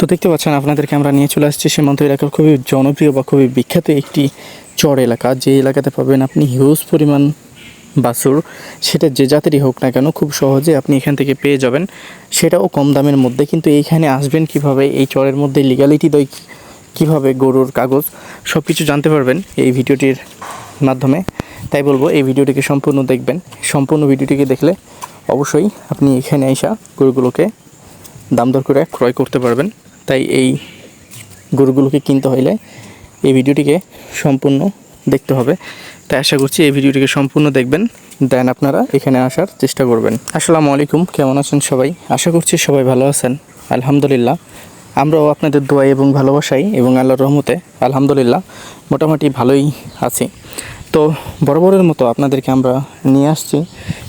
তো দেখতে পাচ্ছেন, আপনাদেরকে আমরা নিয়ে চলে আসছি সীমান্ত এলাকার খুবই জনপ্রিয় বা খুবই বিখ্যাত একটি চর এলাকা। যে এলাকাতে পাবেন আপনি হিউজ পরিমাণ বাসুর সেটা যে জাতেরই হোক না কেন, খুব সহজে আপনি এখান থেকে পেয়ে যাবেন। সেটাও কম দামের মধ্যে, কিন্তু এইখানে আসবেন কীভাবে, এই চরের মধ্যে লিগালিটি দই কীভাবে, গরুর কাগজ সব কিছু জানতে পারবেন এই ভিডিওটির মাধ্যমে। তাই বলব, এই ভিডিওটিকে সম্পূর্ণ দেখবেন। সম্পূর্ণ ভিডিওটিকে দেখলে অবশ্যই আপনি এখানে আইসা গরুগুলোকে দাম দর করে ক্রয় করতে পারবেন। তাই এই গরুগুলোকে কিনতে হইলে এই ভিডিওটিকে সম্পূর্ণ দেখতে হবে। তাই আশা করছি এই ভিডিওটিকে সম্পূর্ণ দেখবেন। দেন আপনারা এখানে আসার চেষ্টা করবেন। আসসালামু আলাইকুম, কেমন আছেন সবাই? আশা করছি সবাই ভালো আছেন। আলহামদুলিল্লাহ, আমরাও আপনাদের দোয়াই এবং ভালোবাসাই এবং আল্লাহর রহমতে আলহামদুলিল্লাহ মোটামুটি ভালোই আছি। তো বরাবরের মতো আপনাদেরকে আমরা নিয়ে আসছি।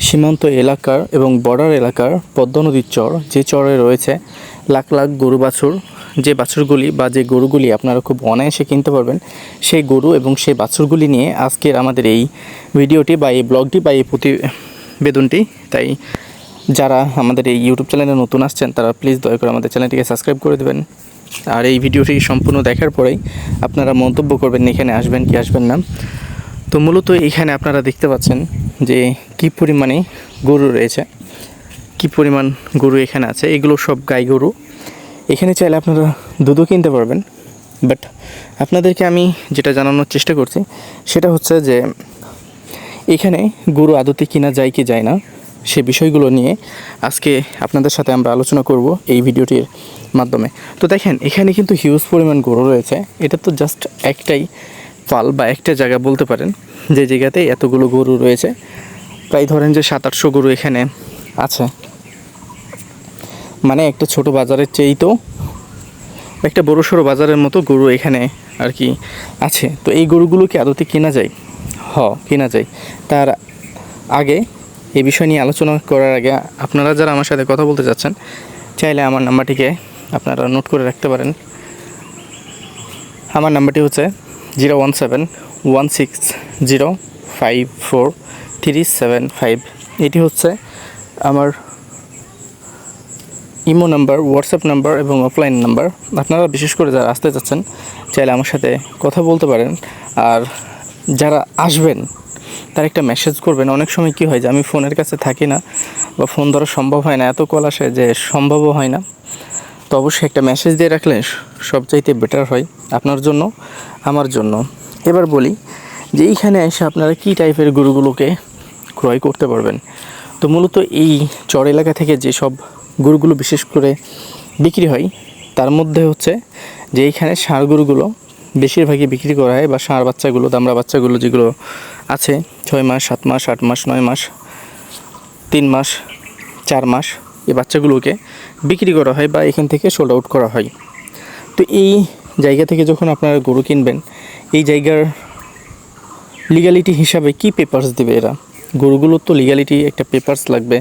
সীমান্ত এলাকার এবং বর্ডার এলাকার পদ্ম নদীর চর। যে চরে রয়েছে লাখ লাখ গরু বাছুর, যে বাছুরগুলি বা যে গরুগুলি আপনারা খুব অনায়াসে কিনতে পারবেন, সেই গরু এবং সেই বাছুরগুলি নিয়ে আজকের আমাদের এই ভিডিওটি বা এই ব্লগটি বা এই প্রতিবেদনটি। তাই যারা আমাদের এই ইউটিউব চ্যানেলে নতুন আসছেন, তারা প্লিজ দয়া করে আমাদের চ্যানেলটিকে সাবস্ক্রাইব করে দেবেন। আর এই ভিডিওটি সম্পূর্ণ দেখার পরেই আপনারা মন্তব্য করবেন, এখানে আসবেন কি আসবেন না। তো মূলত এখানে আপনারা দেখতে পাচ্ছেন যে কি পরিমাণে গরু রয়েছে। কি পরিমাণ গরু এখানে আছে? এগুলো সব গাই গরু। এখানে চাইলে আপনারা দুধও কিনতে পারবেন। বাট আপনাদেরকে আমি যেটা জানানোর চেষ্টা করছি, সেটা হচ্ছে যে, এখানে গরু আদতে কিনা যায় কি যায় না, সে বিষয়গুলো নিয়ে আজকে আপনাদের সাথে আমরা আলোচনা করব এই ভিডিওটির মাধ্যমে। তো দেখেন, এখানে কিন্তু হিউজ পরিমাণ গরু রয়েছে। এটা তো জাস্ট একটাই পাল বা একটা জায়গা বলতে পারেন। যে জায়গাতে এতগুলো গরু রয়েছে। প্রায় ধরেন যে সাত আটশো গরু এখানে আছে। মানে একটা ছোট বাজারের চেয়েই তো একটা বড় সড়ো বাজারের মতো গরু এখানে আর কি আছে। তো এই গরুগুলোকে আদতে কেনা যায়? হ, কেনা যায়। তার আগে এই বিষয় নিয়ে আলোচনা করার আগে আপনারা যারা আমার সাথে কথা বলতে চাচ্ছেন চাইলে আমার নাম্বারটিকে আপনারা নোট করে রাখতে পারেন। আমার নাম্বারটি হচ্ছে zero one seven one six zero five four three seven five. এটি হচ্ছে আমার ইমো নাম্বার, হোয়াটসঅ্যাপ নাম্বার এবং অফলাইন নাম্বার। আপনারা বিশেষ করে যারা আসতে চাচ্ছেন, চাইলে আমার সাথে কথা বলতে পারেন। আর যারা আসবেন, তার একটা মেসেজ করবেন। অনেক সময় কি হয় যে, আমি ফোনের কাছে থাকি না বা ফোন ধরা সম্ভব হয় না, এত কল আসে যে সম্ভবও হয় না। তো অবশ্যই একটা মেসেজ দিয়ে রাখলে সবচাইতে বেটার হয়, আপনার জন্য, আমার জন্য। এবার বলি যে, এইখানে এসে আপনারা কী টাইপের গরুগুলোকে ক্রয় করতে পারবেন? তো মূলত এই চর এলাকা থেকে যেসব গরুগুলো বিশেষ করে বিক্রি হয়, তার মধ্যে হচ্ছে যে এইখানে ষাঁড় গরুগুলো বেশিরভাগই বিক্রি করা হয় বা ষাঁড় বাচ্চাগুলো, দামড়া বাচ্চাগুলো যেগুলো আছে, ছয় মাস, সাত মাস, আট মাস, নয় মাস, তিন মাস, চার মাস এই বাচ্চাগুলোকে বিক্রি করা হয় বা এখান থেকে সোল্ড আউট করা হয়। তো এই জায়গা থেকে যখন আপনারা গরু কিনবেন, এই জায়গার লিগ্যালিটি হিসাবে কি পেপারস দেবে এরা? গরুগুলোর তো লিগ্যালিটি একটা পেপার্স লাগবে,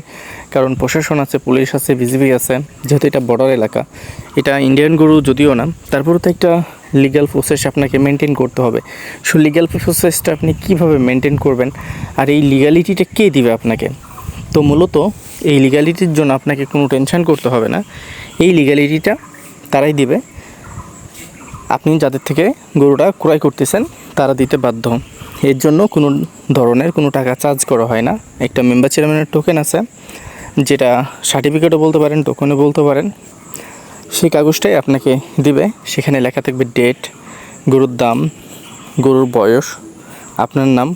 কারণ প্রশাসন আছে, পুলিশ আছে, বিজিবি আছে, যেহেতু এটা বর্ডার এলাকা। এটা ইন্ডিয়ান গরু যদিও না, তারপরেও তো একটা লিগ্যাল প্রসেস আপনাকে মেনটেন করতে হবে। সো লিগ্যাল প্রসেসটা আপনি কীভাবে মেনটেন করবেন, আর এই লিগ্যালিটিটা কে দিবে আপনাকে? তো মূলত এই লিগ্যালিটির জন্য আপনাকে কোনো টেনশন করতে হবে না। এই লিগ্যালিটিটা তারাই দিবে। আপনি যাদের থেকে গরুটা ক্রয় করতেছেন, তারা দিতে বাধ্য এর জন্য কোনো ধরনের কোনো টাকা চার্জ করা হয় না। একটা মেম্বার চেয়ারম্যানের টোকেন আছে, যেটা সার্টিফিকেটও বলতে পারেন টোকেনও বলতে পারেন। সেই কাগজটাই আপনাকে দিবে। সেখানে লেখা থাকবে ডেট গরুর দাম, গরুর বয়স, আপনার নাম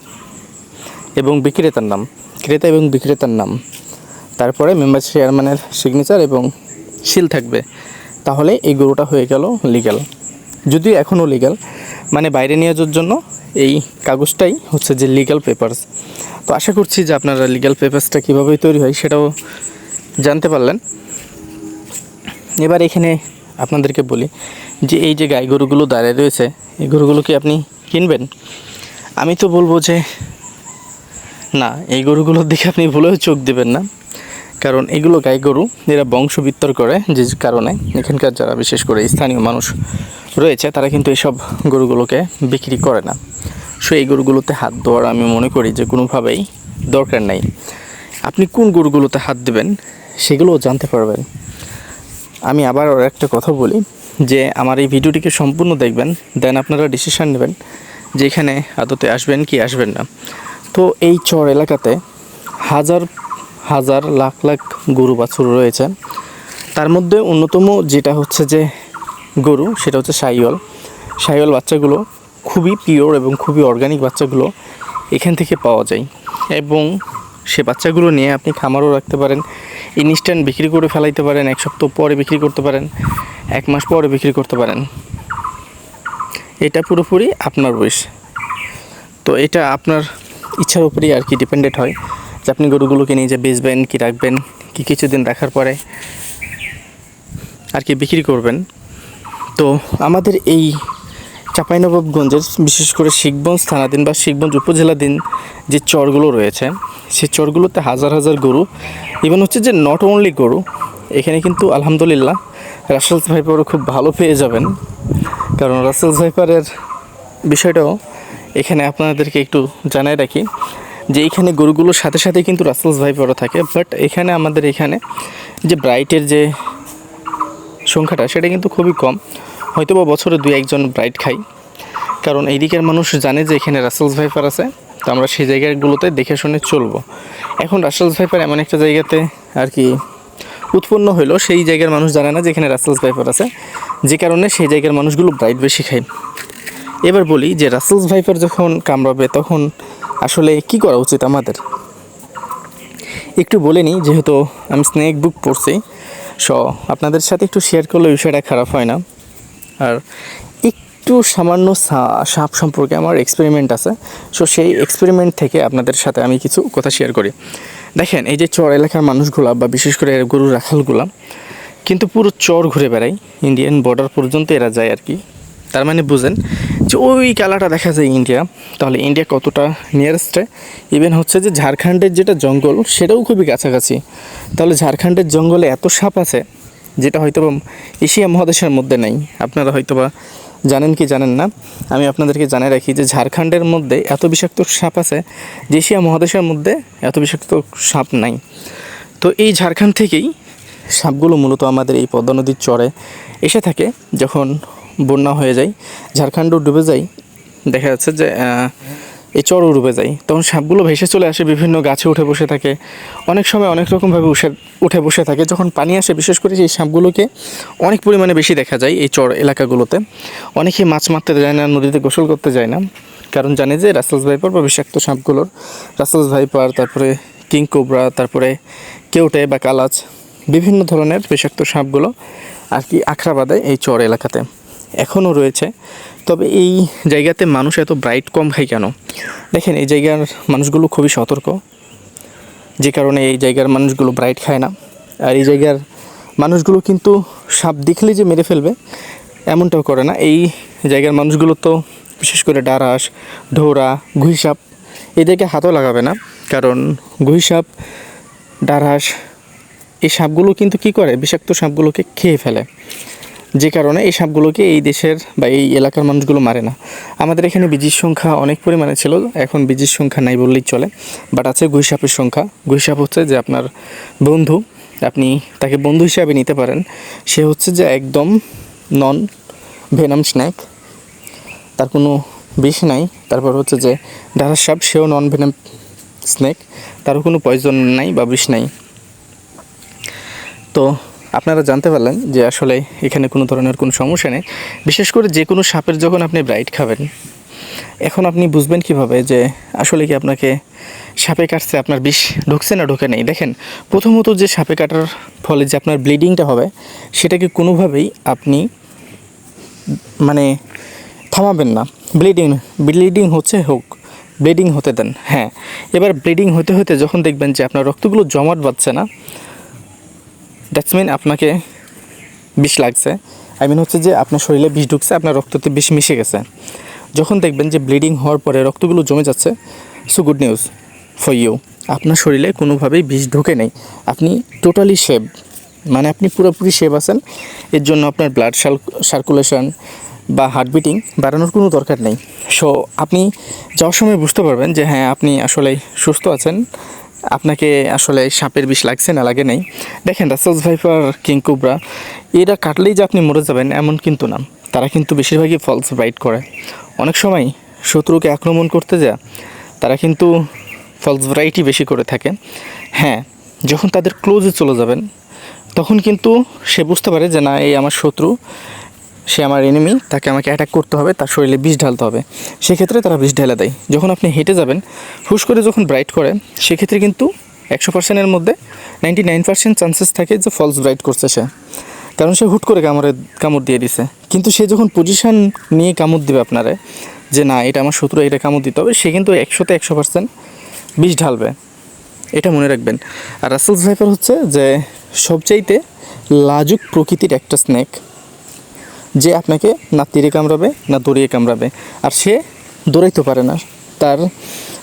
এবং বিক্রেতার নাম, ক্রেতা এবং বিক্রেতার নাম। তারপরে মেম্বার চেয়ারম্যানের সিগনেচার এবং সিল থাকবে। তাহলে এই গরুটা হয়ে গেল লিগ্যাল যদিও এখনও লিগ্যাল মানে বাইরে নিয়ে যাওয়ার জন্য এই কাগজটাই হচ্ছে যে লিগ্যাল পেপারস তো আশা করছি যে আপনারা লিগ্যাল পেপারসটা কীভাবে তৈরি হয় সেটাও জানতে পারলেন। এবার এখানে আপনাদেরকে বলি যে এই যে গাই গরুগুলো দাঁড়িয়ে রয়েছে, এই গরুগুলো কি আপনি কিনবেন? আমি তো বলব যে না, এই গরুগুলোর দিকে আপনি ভুলেও চোখ দেবেন না। কারণ এগুলো গাই গরু এরা বংশবিত্তর করে যে কারণে এখানকার যারা বিশেষ করে স্থানীয় মানুষ রয়েছে, তারা কিন্তু এসব গরুগুলোকে বিক্রি করে না। সো এই গরুগুলোতে হাত দেওয়ার আমি মনে করি যে কোনোভাবেই দরকার নাই। আপনি কোন গরুগুলোতে হাত দেবেন সেগুলোও জানতে পারবেন। আমি আবার একটা কথা বলি যে আমার এই ভিডিওটিকে সম্পূর্ণ দেখবেন, দেন আপনারা ডিসিশান নেবেন যে এখানে আদতে আসবেন কি আসবেন না। তো এই চর এলাকাতে হাজার হাজার লাখ লাখ গরু বাছুর রয়েছে তার মধ্যে অন্যতম যেটা হচ্ছে যে গরু, সেটা হচ্ছে সাইওয়াল। সাইওয়াল বাচ্চাগুলো খুবই পিওর এবং খুবই অর্গানিক বাচ্চাগুলো এখান থেকে পাওয়া যায়। এবং সে বাচ্চাগুলো নিয়ে আপনি খামারও রাখতে পারেন ইনস্ট্যান্ট বিক্রি করে ফেলাইতে পারেন, এক সপ্তাহ পরে বিক্রি করতে পারেন, এক মাস পরে বিক্রি করতে পারেন। এটা পুরোপুরি আপনার উইশ তো এটা আপনার ইচ্ছার উপরেই আর কি ডিপেন্ডেন্ট হয়। যে আপনি গরুগুলোকে নিয়ে যে বেচবেন, কি রাখবেন, কি কিছুদিন রাখার পরে আর কি বিক্রি করবেন। তো আমাদের এই চাঁপাইনবাবগঞ্জের বিশেষ করে শিখগঞ্জ থানাধীন বা শিখগঞ্জ উপজেলাধীন যে চরগুলো রয়েছে, সেই চরগুলোতে হাজার হাজার গরু ইভেন হচ্ছে যে নট অনলি গরু, এখানে কিন্তু আলহামদুলিল্লাহ রাসেলস ভাইপারও খুব ভালো পেয়ে যাবেন। কারণ রাসেলস ভাইপারের বিষয়টাও এখানে আপনাদেরকে একটু জানাই রাখি। যে এখানে গরুগুলোর সাথে সাথে কিন্তু রাসেলস ভাইপারও থাকে বাট এখানে আমাদের এখানে যে ব্রাইটের যে সংখ্যাটা, সেটা কিন্তু খুবই কম। হয়তো বা বছরে দুই একজন ব্রাইট খাই কারণ এই দিকের মানুষ জানে যে এখানে রাসেলস ভাইপার আছে, তো আমরা সেই জায়গাগুলোতে দেখে শুনে চলবো। এখন রাসেলস ভাইপার এমন একটা জায়গাতে আর কি উৎপন্ন হলো সেই জায়গার মানুষ জানে না যে এখানে রাসেলস ভাইপার আছে। যে কারণে সেই জায়গার মানুষগুলো ব্রাইট বেশি খায়। এবার বলি যে রাসেলস ভাইপার যখন কামড়াবে তখন আসলে কি করা উচিত আমাদের? একটু বলে নিই, যেহেতু আমি স্নেক বুক পড়ছি সো আপনাদের সাথে একটু শেয়ার করলে বিষয়টা খারাপ হয় না। আর একটু সামান্য সাপ সম্পর্কে আমার এক্সপেরিমেন্ট আছে সো সেই এক্সপেরিমেন্ট থেকে আপনাদের সাথে আমি কিছু কথা শেয়ার করি। দেখেন, এই যে চর এলাকার মানুষগুলা বা বিশেষ করে গরু রাখালগুলা, কিন্তু পুরো চর ঘুরে বেড়ায়। ইন্ডিয়ান বর্ডার পর্যন্ত এরা যায় আর কি। তার মানে বুঝেন যে ওই কালাটা দেখা যায় ইন্ডিয়া, তাহলে ইন্ডিয়া কতটা নিয়ারেস্টে ইভেন হচ্ছে যে ঝাড়খণ্ডের যেটা জঙ্গল, সেটাও খুবই কাছাকাছি। তাহলে ঝাড়খণ্ডের জঙ্গলে এত সাপ আছে, যেটা হয়তো এশিয়া মহাদেশের মধ্যে নেই। আপনারা হয়তো বা জানেন কি জানেন না? আমি আপনাদেরকে জানাই রাখি যে ঝাড়খণ্ডের মধ্যে এত বিষাক্ত সাপ আছে, যে এশিয়া মহাদেশের মধ্যে এত বিষাক্ত সাপ নাই। তো এই ঝাড়খণ্ড থেকেই সাপগুলো মূলত আমাদের এই পদ্মা নদীর চরে এসে থাকে, যখন বন্যা হয়ে যায়, ঝাড়খণ্ডও ডুবে যায়। দেখা যাচ্ছে যে এই চরও ডুবে যায়। তখন সাপগুলো ভেসে চলে আসে, বিভিন্ন গাছে উঠে বসে থাকে। অনেক সময় অনেক রকমভাবে উঠে উঠে বসে থাকে। যখন পানি আসে, বিশেষ করে সেই সাপগুলোকে অনেক পরিমাণে বেশি দেখা যায় এই চর এলাকাগুলোতে। অনেকেই মাছ মারতে যায় না, নদীতে গোসল করতে যায় না। কারণ জানে যে রাসেলস ভাইপার বা বিষাক্ত সাপগুলোর, রাসেলস ভাইপার, তারপরে কিং কোবরা, তারপরে কেউটে বা কালাচ, বিভিন্ন ধরনের বিষাক্ত সাপগুলো আর কি আখড়া বাঁধে এই চর এলাকাতে। এখনও রয়েছে। তবে এই জায়গাতে মানুষ এত ব্রাইট কম খায় কেন? দেখেন, এই জায়গার মানুষগুলো খুবই সতর্ক। যে কারণে এই জায়গার মানুষগুলো ব্রাইট খায় না। আর এই জায়গার মানুষগুলো কিন্তু সাপ দেখলে যে মেরে ফেলবে, এমনটাও করে না। এই জায়গার মানুষগুলো তো বিশেষ করে ডারাস ঢোরা, ঘুইসাপ, এদেরকে হাতও লাগাবে না। কারণ ঘুইসাপ ডারাস এই সাপগুলো কিন্তু কি করে? বিষাক্ত সাপগুলোকে খেয়ে ফেলে। যে কারণে এই সাপগুলোকে এই দেশের বা এই এলাকার মানুষগুলো মারে না। আমাদের এখানে বীজির সংখ্যা অনেক পরিমাণে ছিল, এখন বীজির সংখ্যা নাই বললেই চলে। বাট আছে গুইসাপের সংখ্যা। গুইসাপ হচ্ছে যে আপনার বন্ধু, আপনি তাকে বন্ধু হিসাবে নিতে পারেন। সে হচ্ছে যে একদম নন ভেনাম স্ন্যাক তার কোনো বিষ নাই। তারপর হচ্ছে যে ডারার সাপ, সেও নন ভেনাম স্নেক তারও কোনো পয়জন নাই বা বিষ নাই। তো আপনারা জানতে পারলেন যে আসলে এখানে কোনো ধরনের কোনো সমস্যা নেই। বিশেষ করে যে কোনো সাপের যখন আপনি ব্রাইট খাবেন, এখন আপনি বুঝবেন কীভাবে যে আসলে কি আপনাকে সাপে কাটছে আপনার বিষ ঢুকছে না, ঢুকে নেই। দেখেন, প্রথমত যে সাপে কাটার ফলে যে আপনার ব্লিডিংটা হবে, সেটাকে কোনোভাবেই আপনি মানে থামাবেন না। ব্লিডিং ব্লিডিং হচ্ছে হোক, ব্লিডিং হতে দেন হ্যাঁ। এবার ব্লিডিং হতে হতে যখন দেখবেন যে আপনার রক্তগুলো জমাট বাঁধছে না দ্যাটস মিন আপনাকে বিষ লাগছে। আই মিন হচ্ছে যে আপনার শরীরে বিষ ঢুকছে, আপনার রক্ততে বিষ মিশে গেছে। যখন দেখবেন যে ব্লিডিং হওয়ার পরে রক্তগুলো জমে যাচ্ছে so good news for you আপনার শরীরে কোনোভাবেই বিষ ঢুকে নেই। আপনি টোটালি সেভ মানে আপনি পুরোপুরি সেভ আছেন। এর জন্য আপনার ব্লাড সার্কুলেশন বা হার্ট বিটিং বাড়ানোর কোনো দরকার নেই। সো আপনি যাওয়ার সময় বুঝতে পারবেন যে হ্যাঁ আপনি আসলে সুস্থ আছেন। আপনাকে আসলে সাপের বিষ লাগছে না, লাগে নাই। দেখেন, রাসেলস ভাইপার, কিং কোবরা, এরা কাটলেই যে আপনি মরে যাবেন এমন কিন্তু না। তারা কিন্তু বেশিরভাগই ফলস ব্রাইট করে। অনেক সময় শত্রুকে আক্রমণ করতে যা তারা কিন্তু ফলস ব্রাইটই বেশি করে থাকে। হ্যাঁ যখন তাদের ক্লোজে চলে যাবেন, তখন কিন্তু সে বুঝতে পারে যে না, এই আমার শত্রু সে আমার এনিমি তাকে আমাকে অ্যাটাক করতে হবে, তার শরীরে বিষ ঢালতে হবে। সেক্ষেত্রে তারা বিষ ঢেলে দেয়। যখন আপনি হেঁটে যাবেন, হুশ করে যখন ব্রাইট করে, সেক্ষেত্রে কিন্তু একশো পার্সেন্টের মধ্যে নাইনটি নাইন পার্সেন্ট চান্সেস থাকে যে ফলস ব্রাইট করছে সে। কারণ সে হুট করে কামড়ে, কামড় দিয়ে দিছে। কিন্তু সে যখন পজিশান নিয়ে কামড় দেবে আপনারে, যে না, এটা আমার শত্রু, এটা কামড় দিতে হবে, সে কিন্তু একশোতে একশো পার্সেন্ট বিষ ঢালবে। এটা মনে রাখবেন। আর রাসেলস ভাইপার হচ্ছে যে সবচাইতে লাজুক প্রকৃতির একটা স্নেক যে আপনাকে না তীরে কামড়াবে, না দৌড়িয়ে কামড়াবে। আর সে দৌড়াইতে পারে না। তার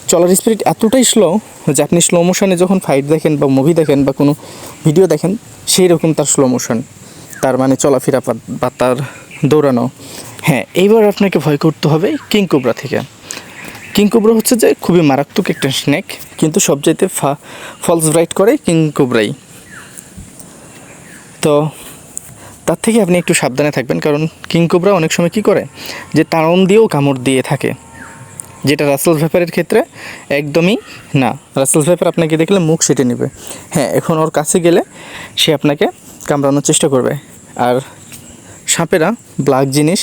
চলার স্পিরিট এতটাই স্লো যে আপনি স্লো মোশনে যখন ফাইট দেখেন বা মুভি দেখেন বা কোনো ভিডিও দেখেন সেই রকম তার স্লো মোশন তার মানে চলাফেরা বা- তার দৌড়ানো। হ্যাঁ এইবার আপনাকে ভয় করতে হবে কিং কোবরা থেকে। কিং কোবরা হচ্ছে যে খুবই মারাত্মক একটা স্নেক কিন্তু সবচাইতে ফা ফলস ব্রাইট করে কিং কোবরাই তো তার থেকে আপনি একটু সাবধানে থাকবেন, কারণ কিং কোবরা অনেক সময় কী করে? যে তাড়ন দিয়েও কামড় দিয়ে থাকে। যেটা রাসেল ভেপারের ক্ষেত্রে একদমই না। রাসেল ভেপার আপনাকে দেখলে মুখ সেটে নেবে। হ্যাঁ এখন ওর কাছে গেলে সে আপনাকে কামড়ানোর চেষ্টা করবে। আর সাপেরা ব্ল্যাক জিনিস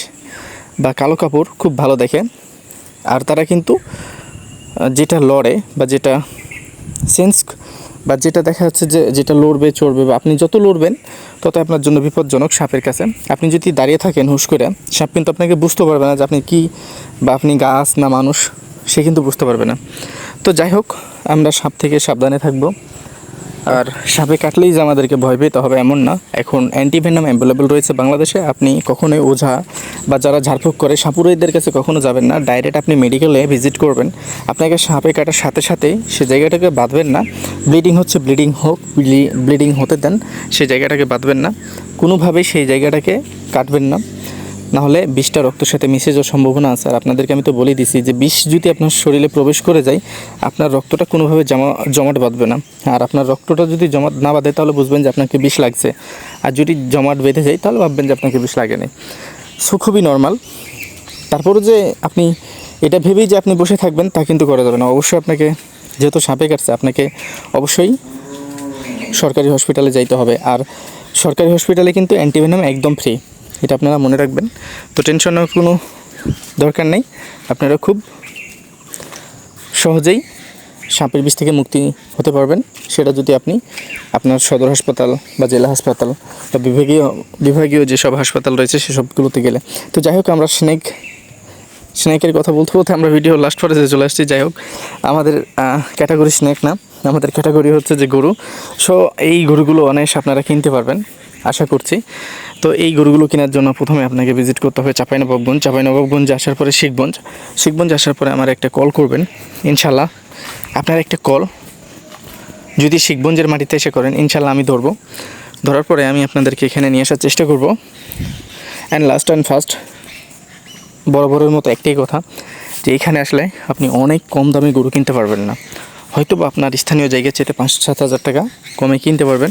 বা কালো কাপড় খুব ভালো দেখে। আর তারা কিন্তু যেটা লড়ে বা যেটা সেন্স বা যেটা দেখা যাচ্ছে যে যেটা লড়বে, চড়বে বা আপনি যত লড়বেন তত আপনার জন্য বিপজ্জনক সাপের কাছে। আপনি যদি দাঁড়িয়ে থাকেন হুশ করে, সাপ কিন্তু আপনাকে বুঝতে পারবে না যে আপনি কী বা আপনি গাছ না মানুষ, সে কিন্তু বুঝতে পারবে না। তো যাই হোক, আমরা সাপ থেকে সাবধানে থাকব। আর সাপে কাটলেই যে আমাদেরকে ভয় পেতে হবে এমন না। এখন অ্যান্টিভেনাম অ্যাভেলেবল রয়েছে বাংলাদেশে। আপনি কখনোই ওঝা বা যারা ঝাড়ফুঁক করে সাপুরীদের কাছে কখনো যাবেন না। ডাইরেক্ট আপনি মেডিকেলে ভিজিট করবেন। আপনাকে সাপে কাটার সাথে সাথেই সে জায়গাটাকে বাঁধবেন না। ব্লিডিং হচ্ছে ব্লিডিং হোক ব্লিডিং হতে দেন সেই জায়গাটাকে বাঁধবেন না। কোনোভাবেই সেই জায়গাটাকে কাটবেন না। নাহলে বিষটা রক্তের সাথে মিশে যাওয়ার সম্ভাবনা আছে। আর আপনাদেরকে আমি তো বলে দিছি যে বিষ যদি আপনার শরীরে প্রবেশ করে যায়, আপনার রক্তটা কোনোভাবে জমা, জমাট বাঁধবে না। আর আপনার রক্তটা যদি জমাট না বাঁধে, তাহলে বুঝবেন যে আপনাকে বিষ লাগছে। আর যদি জমাট বেঁধে যায়, তাহলে ভাববেন যে আপনাকে বিষ লাগেনি। সো খুবই নর্মাল তারপরে যে আপনি এটা ভেবেই যে আপনি বসে থাকবেন, তা কিন্তু করা যাবে না। অবশ্যই আপনাকে যেহেতু সাপে কাটছে, আপনাকে অবশ্যই সরকারি হসপিটালে যাইতে হবে। আর সরকারি হসপিটালে কিন্তু অ্যান্টিভেনাম একদম ফ্রি এটা আপনারা মনে রাখবেন। তো টেনশন নেওয়ার কোনো দরকার নেই। আপনারা খুব সহজেই সাপের বিষ থেকে মুক্তি হতে পারবেন। সেটা যদি আপনি আপনার সদর হাসপাতাল বা জেলা হাসপাতাল বা বিভাগীয় বিভাগীয় যেসব হাসপাতাল রয়েছে, সেসবগুলোতে গেলে। তো যাই হোক, আমরা স্নেক, স্নেকের কথা বলতে বলতে আমরা ভিডিও লাস্ট পর্যায়ে চলে আসছি। যাই হোক, আমাদের ক্যাটাগরি স্নেক না, আমাদের ক্যাটাগরি হচ্ছে যে গরু। সো এই গরুগুলো অনায়াসে আপনারা কিনতে পারবেন। আশা করছি। তো এই গরুগুলো কেনার জন্য প্রথমে আপনাকে ভিজিট করতে হবে চাঁপাইনবাবগঞ্জ। চাঁপাইনবাবগঞ্জে আসার পরে শিখগঞ্জ। শিখগঞ্জ আসার পরে আমার একটা কল করবেন। ইনশাল্লাহ আপনার একটা কল যদি শিখগঞ্জের মাটিতে এসে করেন ইনশাল্লাহ আমি ধরবো। ধরার পরে আমি আপনাদেরকে এখানে নিয়ে আসার চেষ্টা করব। অ্যান্ড লাস্ট অ্যান্ড ফার্স্ট বরাবরের মতো একটাই কথা যে এখানে আসলে আপনি অনেক কম দামে গরু কিনতে পারবেন না। হয়তো বা আপনার স্থানীয় জায়গার চেয়ে পাঁচ সাত হাজার টাকা কমে কিনতে পারবেন।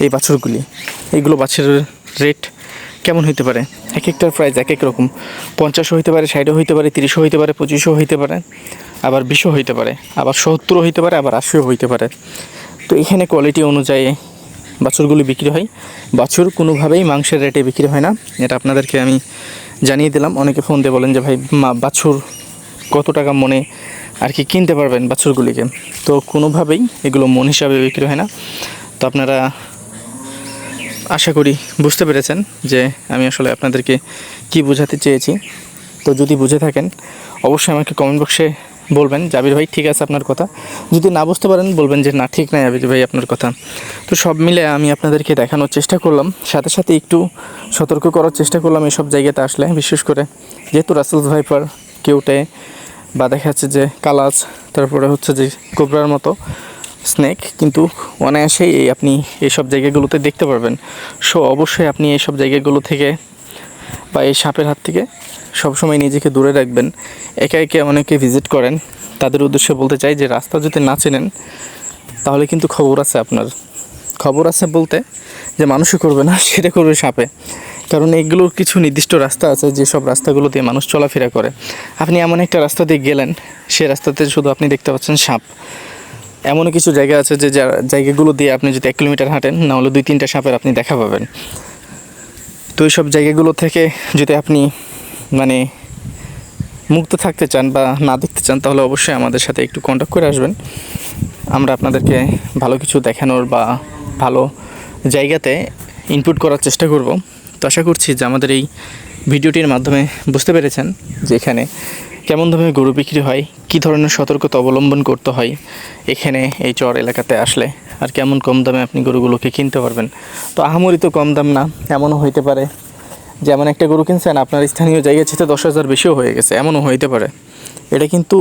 এই বাছুরগুলি। এইগুলো বাছুরের রেট কেমন হইতে পারে? এক একটার প্রাইস এক এক রকম। পঞ্চাশও হইতে পারে, ষাটও হইতে পারে, তিরিশও হইতে পারে, পঁচিশও হইতে পারে, আবার বিশও হইতে পারে, আবার সত্তরও হইতে পারে, আবার আশিও হইতে পারে। তো এখানে কোয়ালিটি অনুযায়ী বাছুরগুলি বিক্রি হয়। বাছুর কোনোভাবেই মাংসের রেটে বিক্রি হয় না। এটা আপনাদেরকে আমি জানিয়ে দিলাম। অনেকে ফোন দিয়ে বলেন যে, ভাই, মা, বাছুর কত টাকা মনে আর কি কিনতে পারবেন বাছুরগুলিকে? তো কোনোভাবেই এগুলো মন হিসাবে বিক্রি হয় না। তো আপনারা আশা করি বুঝতে পেরেছেন যে আমি আসলে আপনাদেরকে কি বোঝাতে চেয়েছি। তো যদি বুঝে থাকেন, অবশ্যই আমাকে কমেন্ট বক্সে বলবেন, জাবির ভাই, ঠিক আছে আপনার কথা। যদি না বুঝতে পারেন, বলবেন যে, না, ঠিক নাই আবির ভাই, আপনার কথা। তো সব মিলে আমি আপনাদেরকে দেখানোর চেষ্টা করলাম। সাথে সাথে একটু সতর্ক করার চেষ্টা করলাম এসব জায়গাতে আসলে, বিশেষ করে যেহেতু রাসেলস ভাইপার কেউটে, বা দেখা যাচ্ছে যে কালাজ তারপরে হচ্ছে যে কোবরার মতো। স্নেক কিন্তু অনায়াসেই এই আপনি এইসব জায়গাগুলোতে দেখতে পারবেন। সো অবশ্যই আপনি এইসব জায়গাগুলো থেকে বা এই সাপের হাত থেকে সবসময় নিজেকে দূরে রাখবেন। একে একে অনেকে ভিজিট করেন। তাদের উদ্দেশ্যে বলতে চাই যে, রাস্তা যদি না চেনেন, তাহলে কিন্তু খবর আছে আপনার। খবর আছে বলতে যে, মানুষই করবে না, সেটা করবে সাপে। কারণ এগুলোর কিছু নির্দিষ্ট রাস্তা আছে যেসব রাস্তাগুলো দিয়ে মানুষ চলাফেরা করে। আপনি এমন একটা রাস্তা দিয়ে গেলেন, সে রাস্তাতে শুধু আপনি দেখতে পাচ্ছেন সাপ। এমনও কিছু জায়গা আছে যে জায়গাগুলো দিয়ে আপনি যদি এক কিলোমিটার হাঁটেন, না হলে দুই তিনটা সাপের আপনি দেখা পাবেন। তো এইসব জায়গাগুলো থেকে যদি আপনি মানে মুক্ত থাকতে চান বা না দেখতে চান, তাহলে অবশ্যই আমাদের সাথে একটু কন্ট্যাক্ট করে আসবেন। আমরা আপনাদেরকে ভালো কিছু দেখানোর বা ভালো জায়গাতে ইনপুট করার চেষ্টা করব। তো আশা করছি যে আমাদের এই ভিডিওটির মাধ্যমে বুঝতে পেরেছেন যে এখানে কেমন দামে গরু বিক্রি হয়? কী ধরনের সতর্কতা অবলম্বন করতে হয়? এখানে এই চর এলাকাতে আসলে আর কেমন কম দামে আপনি গরুগুলোকে কিনতে পারবেন? তো আহামরি তো কম দাম না, এমনও হইতে পারে। যেমন একটা গরু কিনছেন, আপনার স্থানীয় জায়গা চেতে দশ হাজার বেশিও হয়ে গেছে, এমনও হইতে পারে। এটা কিন্তু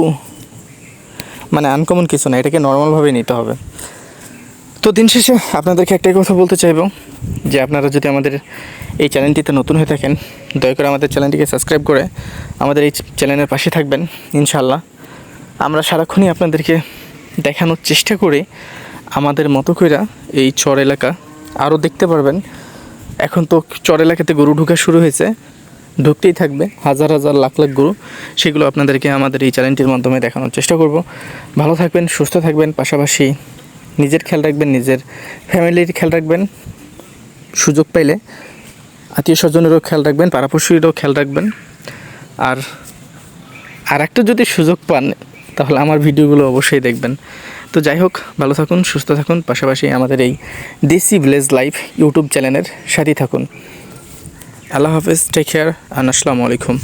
মানে আনকমন কিছু না, এটাকে নর্মালভাবে নিতে হবে। তো দিন শেষে আপনাদেরকে একটাই কথা বলতে চাইব, যে আপনারা যদি আমাদের এই চ্যানেলটিতে নতুন হয়ে থাকেন, দয়া করে আমাদের চ্যানেলটিকে সাবস্ক্রাইব করে আমাদের এই চ্যানেলের পাশে থাকবেন ইনশাল্লাহ আমরা সারাক্ষণই আপনাদেরকে দেখানোর চেষ্টা করি, আমাদের মতো করে এই চর এলাকা আরও দেখতে পারবেন। এখন তো চর এলাকাতে গরু ঢুকা শুরু হয়েছে, ঢুকতেই থাকবে, হাজার হাজার লাখ লাখ গরু, সেগুলো আপনাদেরকে আমাদের এই চ্যানেলটির মাধ্যমে দেখানোর চেষ্টা করব। ভালো থাকবেন, সুস্থ থাকবেন, পাশাপাশি নিজের খেয়াল রাখবেন, নিজের ফ্যামিলির খেয়াল রাখবেন, সুযোগ পাইলে আত্মীয় স্বজনেরও খেয়াল রাখবেন, পাড়াপড়শিরও খেয়াল রাখবেন। আর আর একটা যদি সুযোগ পান, তাহলে আমার ভিডিওগুলো অবশ্যই দেখবেন। তো যাই হোক, ভালো থাকুন, সুস্থ থাকুন, পাশাপাশি আমাদের এই দেশি ভিলেজ লাইফ ইউটিউব চ্যানেলের সাথেই থাকুন। আল্লাহ হাফেজ টেক কেয়ার আর আসসালামু আলাইকুম।